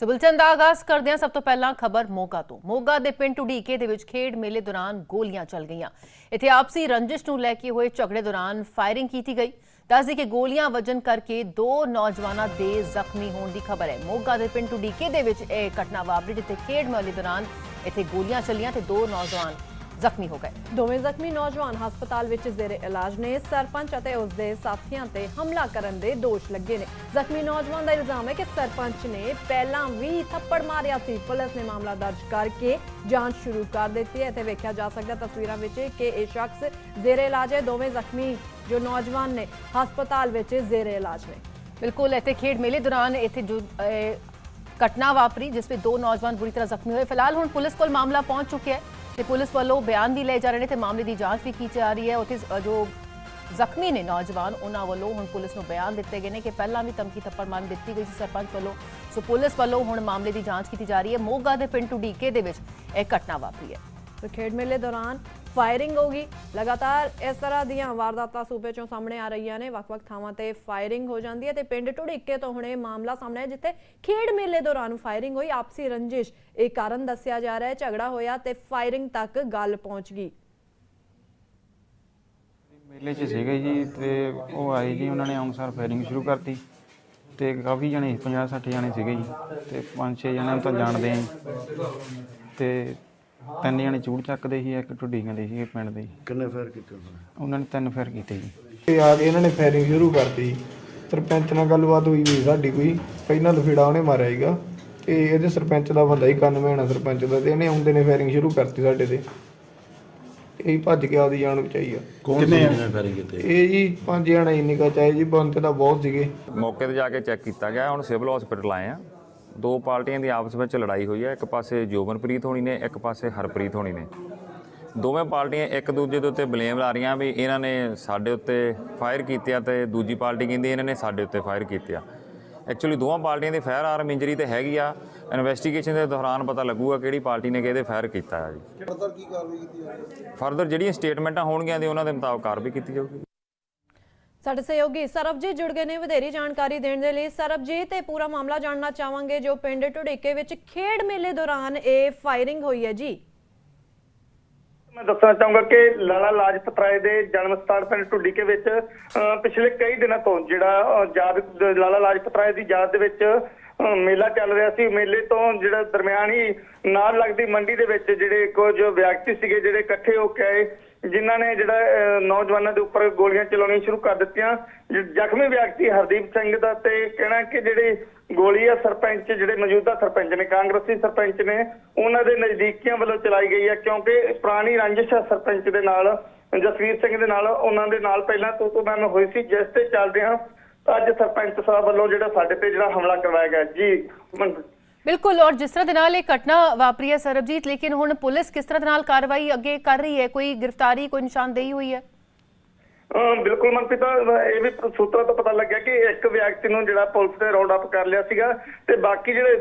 ਸੋ bulletin ਦਾ ਆਗਾਜ਼ ਕਰਦੇ ਹਾਂ ਸਭ ਤੋਂ ਪਹਿਲਾਂ ਖਬਰ ਮੋਗਾ ਤੋਂ। ਮੋਗਾ ਦੇ ਪਿੰਡ ਢੁਡੀਕੇ ਦੇ ਵਿੱਚ ਖੇਡ ਮੇਲੇ ਦੌਰਾਨ ਗੋਲੀਆਂ ਚੱਲ ਗਈਆਂ। ਇੱਥੇ ਆਪਸੀ ਰੰਜਿਸ਼ ਨੂੰ ਲੈ ਕੇ ਹੋਏ ਝਗੜੇ ਦੌਰਾਨ ਫਾਇਰਿੰਗ ਕੀਤੀ ਗਈ। ਦੱਸਦੀ ਕਿ ਗੋਲੀਆਂ ਵੱਜਣ ਕਰਕੇ ਦੋ ਨੌਜਵਾਨਾਂ ਦੇ ਜ਼ਖਮੀ ਹੋਣ ਦੀ ਖਬਰ ਹੈ। ਮੋਗਾ ਦੇ ਪਿੰਡ ਢੁਡੀਕੇ ਦੇ ਵਿੱਚ ਇਹ ਘਟਨਾ ਵਾਪਰੀ, ਜਿੱਥੇ ਖੇਡ ਮੇਲੇ ਦੌਰਾਨ ਇੱਥੇ ਗੋਲੀਆਂ ਚੱਲੀਆਂ ਤੇ ਦੋ ਨੌਜਵਾਨ ਜ਼ਖਮੀ ਹੋ ਗਏ। ਦੋਵੇਂ ਜ਼ਖਮੀ ਨੌਜਵਾਨ ਹਸਪਤਾਲ ਵਿੱਚ ਜ਼ੇਰੇ ਇਲਾਜ ਨੇ ਸਰਪੰਚ ਅਤੇ ਉਸ ਦੇ ਸਾਥੀਆਂ ਤੇ ਹਮਲਾ ਕਰਨ ਦੇ ਦੋਸ਼ ਲੱਗੇ ਨੇ। ਜ਼ਖਮੀ ਨੌਜਵਾਨ ਦਾ ਇਲਜ਼ਾਮ ਹੈ ਕਿ ਸਰਪੰਚ ਨੇ ਪਹਿਲਾਂ ਵੀ ਥੱਪੜ ਮਾਰਿਆ ਸੀ। ਪੁਲਿਸ ਨੇ ਮਾਮਲਾ ਦਰਜ ਕਰਕੇ ਜਾਂਚ ਸ਼ੁਰੂ ਕਰ ਦਿੱਤੀ ਹੈ। ਤੇ ਵੇਖਿਆ ਜਾ ਸਕਦਾ ਤਸਵੀਰਾਂ ਵਿੱਚ ਕਿ ਇਹ ਸ਼ਖਸ ਜ਼ੇਰੇ ਇਲਾਜ ਹੈ। ਦੋਵੇਂ ਜ਼ਖਮੀ ਜੋ ਨੌਜਵਾਨ ਨੇ ਹਸਪਤਾਲ ਵਿੱਚ ਜ਼ੇਰੇ ਇਲਾਜ ਨੇ। ਬਿਲਕੁਲ ਇੱਥੇ ਖੇਡ ਮੇਲੇ ਦੌਰਾਨ ਇੱਥੇ ਜੋ ਘਟਨਾ ਵਾਪਰੀ ਜਿਸ ਵਿੱਚ ਦੋ ਨੌਜਵਾਨ ਬੁਰੀ ਤਰ੍ਹਾਂ ਜ਼ਖਮੀ ਹੋਏ। ਫਿਲਹਾਲ ਹੁਣ ਪੁਲਿਸ ਕੋਲ ਮਾਮਲਾ ਪਹੁੰਚ ਚੁੱਕਿਆ ਹੈ। ਤੇ ਪੁਲਿਸ ਵੱਲੋਂ ਬਿਆਨ ਵੀ ਲਏ ਜਾ ਰਹੇ ਨੇ ਤੇ ਮਾਮਲੇ ਦੀ ਜਾਂਚ ਵੀ ਕੀਤੀ ਜਾ ਰਹੀ ਹੈ। ਉੱਥੇ ਜੋ ਜ਼ਖਮੀ ਨੇ ਨੌਜਵਾਨ, ਉਹਨਾਂ ਵੱਲੋਂ ਹੁਣ ਪੁਲਿਸ ਨੂੰ ਬਿਆਨ ਦਿੱਤੇ ਗਏ ਨੇ ਕਿ ਪਹਿਲਾਂ ਵੀ ਧਮਕੀ ਥੱਪੜ ਮਾਰਨ ਦਿੱਤੀ ਗਈ ਸੀ ਸਰਪੰਚ ਵੱਲੋਂ। ਸੋ ਪੁਲਿਸ ਵੱਲੋਂ ਹੁਣ ਮਾਮਲੇ ਦੀ ਜਾਂਚ ਕੀਤੀ ਜਾ ਰਹੀ ਹੈ। ਮੋਗਾ ਦੇ ਪਿੰਡ ਢੁਡੀਕੇ ਦੇ ਵਿੱਚ ਇਹ ਘਟਨਾ ਵਾਪਰੀ ਹੈ। ਤੇ ਖੇਡ ਮੇਲੇ ਦੌਰਾਨ ਫਾਇਰਿੰਗ ਹੋਗੀ ਲਗਾਤਾਰ ਇਸ ਤਰ੍ਹਾਂ ਦੀਆਂ ਵਾਰਦਾਤਾਂ ਸੂਬੇ ਚੋਂ ਸਾਹਮਣੇ ਆ ਰਹੀਆਂ ਨੇ। ਵੱਖ-ਵੱਖ ਥਾਵਾਂ ਤੇ ਫਾਇਰਿੰਗ ਹੋ ਜਾਂਦੀ ਹੈ ਤੇ ਪਿੰਡ ਢੁੜੀਕੇ ਤੋਂ ਹੁਣੇ ਮਾਮਲਾ ਸਾਹਮਣੇ ਆਇਆ, ਜਿੱਥੇ ਖੇਡ ਮੇਲੇ ਦੌਰਾਨ ਫਾਇਰਿੰਗ ਹੋਈ। ਆਪਸੀ ਰੰਜਿਸ਼ ਇਹ ਕਾਰਨ ਦੱਸਿਆ ਜਾ ਰਿਹਾ ਹੈ, ਝਗੜਾ ਹੋਇਆ ਤੇ ਫਾਇਰਿੰਗ ਤੱਕ ਗੱਲ ਪਹੁੰਚ ਗਈ। ਮੇਲੇ 'ਚ ਸੀਗੇ ਜੀ ਤੇ ਉਹ ਆਏ ਜੀ, ਉਹਨਾਂ ਨੇ ਆਨਸਰ ਫਾਇਰਿੰਗ ਸ਼ੁਰੂ ਕਰਤੀ ਤੇ ਕਾਫੀ ਜਣੇ 50 60 ਜਣੇ ਸੀਗੇ ਜੀ ਤੇ ਪੰਜ ਛੇ ਜਣੇ ਤਾਂ ਜਾਣਦੇ ਆਂ ਤੇ ਤਿੰਨ ਜਣੇ ਚੂੜ ਚੱਕਦੇ ਸੀ ਇੱਕ ਢੁੱਡੀਆਂ ਦੇ ਸੀਗੇ ਪਿੰਡ ਦੇ। ਕਿੰਨੇ ਫੇਰ ਕੀਤੇ ਉਹਨਾਂ ਉਹਨਾਂ ਨੇ ਤਿੰਨ ਫੇਰ ਕੀਤੇ ਜੀ। ਤੇ ਆ ਕੇ ਇਹਨਾਂ ਨੇ ਫਾਇਰਿੰਗ ਸ਼ੁਰੂ ਕਰਤੀ। ਸਰਪੰਚ ਨਾਲ ਗੱਲਬਾਤ ਹੋਈ ਵੀ ਸਾਡੀ ਕੋਈ। ਪਹਿਲਾਂ ਲਫੇੜਾ ਉਹਨੇ ਮਾਰਿਆ ਸੀਗਾ। ਤੇ ਇਹਦੇ ਸਰਪੰਚ ਦਾ ਬੰਦਾ ਹੀ ਕੰਨ ਮਹਿਣਾ ਸਰਪੰਚ ਦਾ। ਤੇ ਇਹਨੇ ਆਉਂਦੇ ਨੇ ਫਾਇਰਿੰਗ ਸ਼ੁਰੂ ਕਰਤੀ ਸਾਡੇ ਤੇ। ਇਹ ਭੱਜ ਕੇ ਆਪਦੀ ਜਾਨ ਬਚਾਈ ਆ। ਕੌਣ ਸੀ? ਜਿਹਨੇ ਫੇਰ ਕੀਤੇ? ਇਹ ਜੀ ਪੰਜ ਜਣੇ ਹੀ ਨਿਕਾ ਚਾਹੇ ਜੀ ਬੰਦੇ ਤਾਂ ਬਹੁਤ ਸੀਗੇ। ਮੌਕੇ ਤੇ ਜਾ ਕੇ ਚੈੱਕ ਕੀਤਾ ਗਿਆ। ਹੁਣ ਸਿਵਲ ਹਸਪੀਟਲ ਆਏ ਆ। ਦੋ ਪਾਰਟੀਆਂ ਦੀ ਆਪਸ ਵਿੱਚ ਲੜਾਈ ਹੋਈ ਹੈ ਇੱਕ ਪਾਸੇ ਜੋਬਨਪ੍ਰੀਤ ਹੋਣੀ ਨੇ ਇੱਕ ਪਾਸੇ ਹਰਪ੍ਰੀਤ ਹੋਣੀ ਨੇ। ਦੋਵੇਂ ਪਾਰਟੀਆਂ ਇੱਕ ਦੂਜੇ ਦੇ ਉੱਤੇ ਬਲੇਮ ਲਾ ਰਹੀਆਂ ਵੀ ਇਹਨਾਂ ਨੇ ਸਾਡੇ ਉੱਤੇ ਫਾਇਰ ਕੀਤੇ ਆ ਤੇ ਦੂਜੀ ਪਾਰਟੀ ਕਹਿੰਦੀ ਇਹਨਾਂ ਨੇ ਸਾਡੇ ਉੱਤੇ ਫਾਇਰ ਕੀਤੇ ਆ ਐਕਚੁਅਲੀ ਦੋਵਾਂ ਪਾਰਟੀਆਂ ਦੀ ਫਾਇਰ ਆਰਮ ਇੰਜਰੀ ਤੇ ਹੈਗੀ ਆ। ਇਨਵੈਸਟੀਗੇਸ਼ਨ ਦੇ ਦੌਰਾਨ ਪਤਾ ਲੱਗੂਗਾ ਕਿਹੜੀ ਪਾਰਟੀ ਨੇ ਕਿਹਦੇ ਫਾਇਰ ਕੀਤਾ ਆ ਜੀ। ਫਰਦਰ ਕੀ ਕਾਰਵਾਈ ਕੀਤੀ ਫਰਦਰ ਜਿਹੜੀਆਂ ਸਟੇਟਮੈਂਟਾਂ ਹੋਣਗੀਆਂ ਦੀ ਉਹਨਾਂ ਦੇ ਮੁਤਾਬਕ ਕਾਰਵਾਈ ਕੀਤੀ ਜਾਊਗੀ। ਸਾਡੇ ਸਹਿਯੋਗੀ ਸਰਬਜੀਤ ਜੁੜ ਗਏ ਨੇ। ਵਧੇਰੀ ਜਾਣਕਾਰੀ ਦੇਣ ਦੇ ਲਈ ਸਰਬਜੀਤ ਇਹ ਪੂਰਾ ਮਾਮਲਾ ਜਾਣਨਾ ਚਾਹਾਂਗੇ, ਜੋ ਪਿੰਡ ਢੁੜੀਕੇ ਵਿੱਚ ਖੇਡ ਮੇਲੇ ਦੌਰਾਨ ਇਹ ਫਾਇਰਿੰਗ ਹੋਈ ਹੈ। ਜੀ। ਮੈਂ ਦੱਸਣਾ ਚਾਹੂੰਗਾ ਕਿ ਲਾਲਾ ਲਾਜਪਤ ਰਾਏ ਦੇ ਜਨਮ ਸਥਾਨ ਪਿੰਡ ਢੁੱਡੀਕੇ ਵਿੱਚ ਪਿਛਲੇ ਕਈ ਦਿਨਾਂ ਤੋਂ ਜਿਹੜਾ ਯਾਦ, ਲਾਲਾ ਲਾਜਪਤ ਰਾਏ ਦੀ ਯਾਦ ਦੇ ਵਿੱਚ ਮੇਲਾ ਚੱਲ ਰਿਹਾ ਸੀ। ਮੇਲੇ ਤੋਂ ਜਿਹੜਾ ਦਰਮਿਆਨ ਹੀ ਨਾਲ ਲੱਗਦੀ ਮੰਡੀ ਦੇ ਵਿੱਚ ਜਿਹੜੇ ਕੁਝ ਵਿਅਕਤੀ ਸੀਗੇ ਜਿਹੜੇ ਇਕੱਠੇ ਹੋ ਕੇ ਆਏ ਜਿਨ੍ਹਾਂ ਨੇ ਜਿਹੜਾ ਅਹ, ਨੌਜਵਾਨਾਂ ਦੇ ਉੱਪਰ ਗੋਲੀਆਂ ਚਲਾਉਣੀਆਂ ਸ਼ੁਰੂ ਕਰ ਦਿੱਤੀਆਂ। ਜ਼ਖਮੀ ਵਿਅਕਤੀ ਹਰਦੀਪ ਸਿੰਘ ਦਾ ਤੇ ਕਹਿਣਾ ਕਿ ਜਿਹੜੇ ਗੋਲੀ ਆ ਸਰਪੰਚ ਜਿਹੜੇ ਮੌਜੂਦਾ ਸਰਪੰਚ ਨੇ ਕਾਂਗਰਸੀ ਸਰਪੰਚ ਨੇ ਉਹਨਾਂ ਦੇ ਨਜ਼ਦੀਕੀਆਂ ਵੱਲੋਂ ਚਲਾਈ ਗਈ ਹੈ ਕਿਉਂਕਿ ਪੁਰਾਣੀ ਰੰਜਿਸ਼ ਸਰਪੰਚ ਦੇ ਨਾਲ ਜਸਵੀਰ ਸਿੰਘ ਦੇ ਨਾਲ ਉਹਨਾਂ ਦੇ ਨਾਲ ਪਹਿਲਾਂ ਤੋਂ ਤੋਂ ਮੈਂ ਹੋਈ ਸੀ। ਜਿਸ ਤੇ ਚੱਲਦੇ ਹਾਂ ਅੱਜ ਸਰਪੰਚ ਸਾਹਿਬ ਵੱਲੋਂ ਜਿਹੜਾ ਸਾਡੇ ਤੇ ਜਿਹੜਾ ਹਮਲਾ ਕਰਵਾਇਆ ਗਿਆ, ਜੀ ਬਿਲਕੁਲ, ਔਰ ਜਿਸ ਤਰ੍ਹਾਂ ਦੇ ਨਾਲ ਇਹ ਘਟਨਾ ਵਾਪਰੀ ਹੈ ਸਰਬਜੀਤ, ਲੇਕਿਨ ਹੁਣ ਪੁਲਿਸ ਕਿਸ ਤਰ੍ਹਾਂ ਦੇ ਨਾਲ ਕਾਰਵਾਈ ਅੱਗੇ ਕਰ ਰਹੀ ਹੈ? ਕੋਈ ਗ੍ਰਿਫਤਾਰੀ, ਕੋਈ ਨਿਸ਼ਾਨਦੇਹੀ ਹੋਈ ਹੈ? ਬਿਲਕੁਲ ਮਨਪ੍ਰੀਤ ਇਹ ਵੀ ਸੂਤਰਾਂ ਤੋਂ ਪਤਾ ਲੱਗਿਆ ਕਿ ਇੱਕ ਵਿਅਕਤੀ ਨੂੰ ਜਿਹੜਾ ਪੁਲਿਸ ਨੇ ਰੌਂਡ ਅਪ ਕਰ ਲਿਆ ਸੀਗਾ ਤੇ ਬਾਕੀ ਜਿਹੜੇ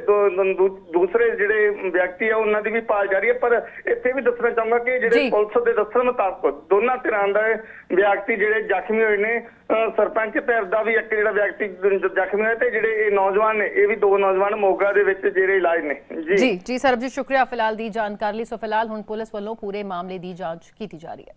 ਦੂਸਰੇ ਜਿਹੜੇ ਵਿਅਕਤੀ ਆ ਉਹਨਾਂ ਦੀ ਵੀ ਭਾਲ ਜਾਰੀ ਹੈ। ਪਰ ਇੱਥੇ ਵੀ ਦੱਸਣਾ ਚਾਹੁੰਗਾ ਕਿ। ਜਿਹੜੇ ਪੁਲਿਸ ਦੇ ਦੱਸਣ ਮੁਤਾਬਕ ਦੋਨਾਂ ਧਿਰਾਂ ਦਾ ਵਿਅਕਤੀ ਜਿਹੜੇ ਜ਼ਖਮੀ ਹੋਏ ਨੇ ਸਰਪੰਚ ਧਿਰ ਦਾ ਵੀ ਇੱਕ ਜਿਹੜਾ ਵਿਅਕਤੀ ਜ਼ਖਮੀ ਹੋਇਆ ਤੇ ਜਿਹੜੇ ਇਹ ਨੌਜਵਾਨ ਨੇ ਇਹ ਵੀ ਦੋ ਨੌਜਵਾਨ ਮੋਗਾ ਦੇ ਵਿੱਚ ਜਿਹੜੇ ਇਲਾਜ ਨੇ। ਜੀ ਜੀ ਸਰਬਜੀਤ ਸ਼ੁਕਰੀਆ ਫਿਲਹਾਲ ਦੀ ਜਾਣਕਾਰੀ ਲਈ। ਸੋ ਫਿਲਹਾਲ ਹੁਣ ਪੁਲਿਸ ਵੱਲੋਂ ਪੂਰੇ ਮਾਮਲੇ ਦੀ ਜਾਂਚ ਕੀਤੀ ਜਾ ਰਹੀ ਹੈ।